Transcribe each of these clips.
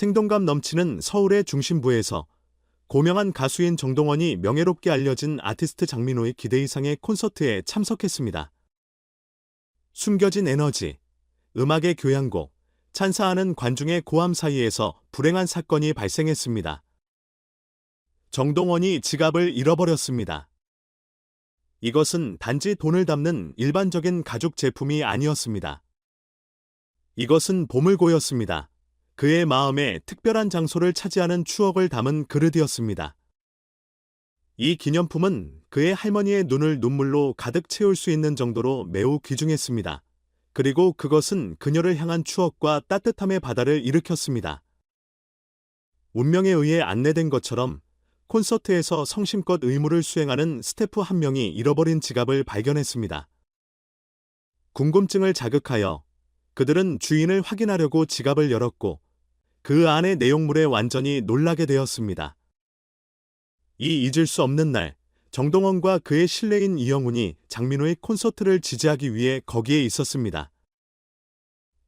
생동감 넘치는 서울의 중심부에서 고명한 가수인 정동원이 명예롭게 알려진 아티스트 장민호의 기대 이상의 콘서트에 참석했습니다. 숨겨진 에너지, 음악의 교향곡, 찬사하는 관중의 고함 사이에서 불행한 사건이 발생했습니다. 정동원이 지갑을 잃어버렸습니다. 이것은 단지 돈을 담는 일반적인 가죽 제품이 아니었습니다. 이것은 보물고였습니다. 그의 마음에 특별한 장소를 차지하는 추억을 담은 그릇이었습니다. 이 기념품은 그의 할머니의 눈을 눈물로 가득 채울 수 있는 정도로 매우 귀중했습니다. 그리고 그것은 그녀를 향한 추억과 따뜻함의 바다를 일으켰습니다. 운명에 의해 안내된 것처럼 콘서트에서 성심껏 의무를 수행하는 스태프 한 명이 잃어버린 지갑을 발견했습니다. 궁금증을 자극하여 그들은 주인을 확인하려고 지갑을 열었고 그 안의 내용물에 완전히 놀라게 되었습니다. 이 잊을 수 없는 날, 정동원과 그의 신뢰인 이영훈이 장민호의 콘서트를 지지하기 위해 거기에 있었습니다.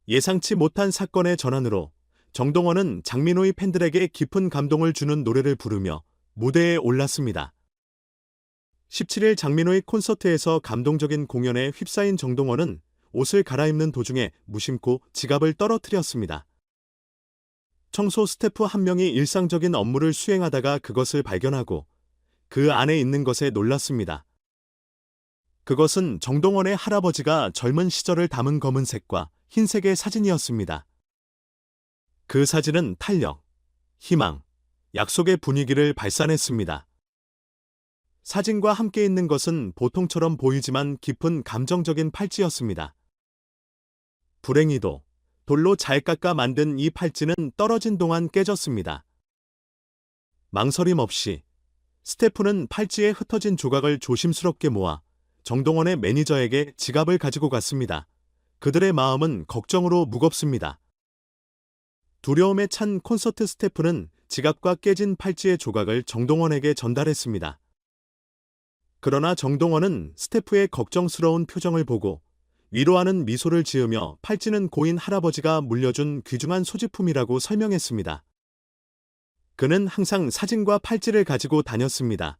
예상치 못한 사건의 전환으로 정동원은 장민호의 팬들에게 깊은 감동을 주는 노래를 부르며 무대에 올랐습니다. 17일 장민호의 콘서트에서 감동적인 공연에 휩싸인 정동원은 옷을 갈아입는 도중에 무심코 지갑을 떨어뜨렸습니다. 청소 스태프 한 명이 일상적인 업무를 수행하다가 그것을 발견하고 그 안에 있는 것에 놀랐습니다. 그것은 정동원의 할아버지가 젊은 시절을 담은 검은색과 흰색의 사진이었습니다. 그 사진은 탄력, 희망, 약속의 분위기를 발산했습니다. 사진과 함께 있는 것은 보통처럼 보이지만 깊은 감정적인 팔찌였습니다. 불행히도 돌로 잘 깎아 만든 이 팔찌는 떨어진 동안 깨졌습니다. 망설임 없이 스태프는 팔찌에 흩어진 조각을 조심스럽게 모아 정동원의 매니저에게 지갑을 가지고 갔습니다. 그들의 마음은 걱정으로 무겁습니다. 두려움에 찬 콘서트 스태프는 지갑과 깨진 팔찌의 조각을 정동원에게 전달했습니다. 그러나 정동원은 스태프의 걱정스러운 표정을 보고 위로하는 미소를 지으며 팔찌는 고인 할아버지가 물려준 귀중한 소지품이라고 설명했습니다. 그는 항상 사진과 팔찌를 가지고 다녔습니다.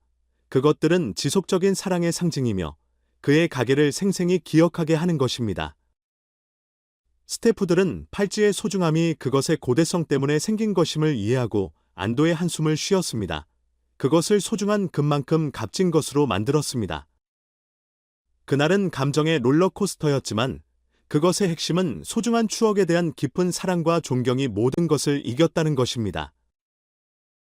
그것들은 지속적인 사랑의 상징이며 그의 가게를 생생히 기억하게 하는 것입니다. 스태프들은 팔찌의 소중함이 그것의 고대성 때문에 생긴 것임을 이해하고 안도의 한숨을 쉬었습니다. 그것을 소중한 금만큼 값진 것으로 만들었습니다. 그날은 감정의 롤러코스터였지만 그것의 핵심은 소중한 추억에 대한 깊은 사랑과 존경이 모든 것을 이겼다는 것입니다.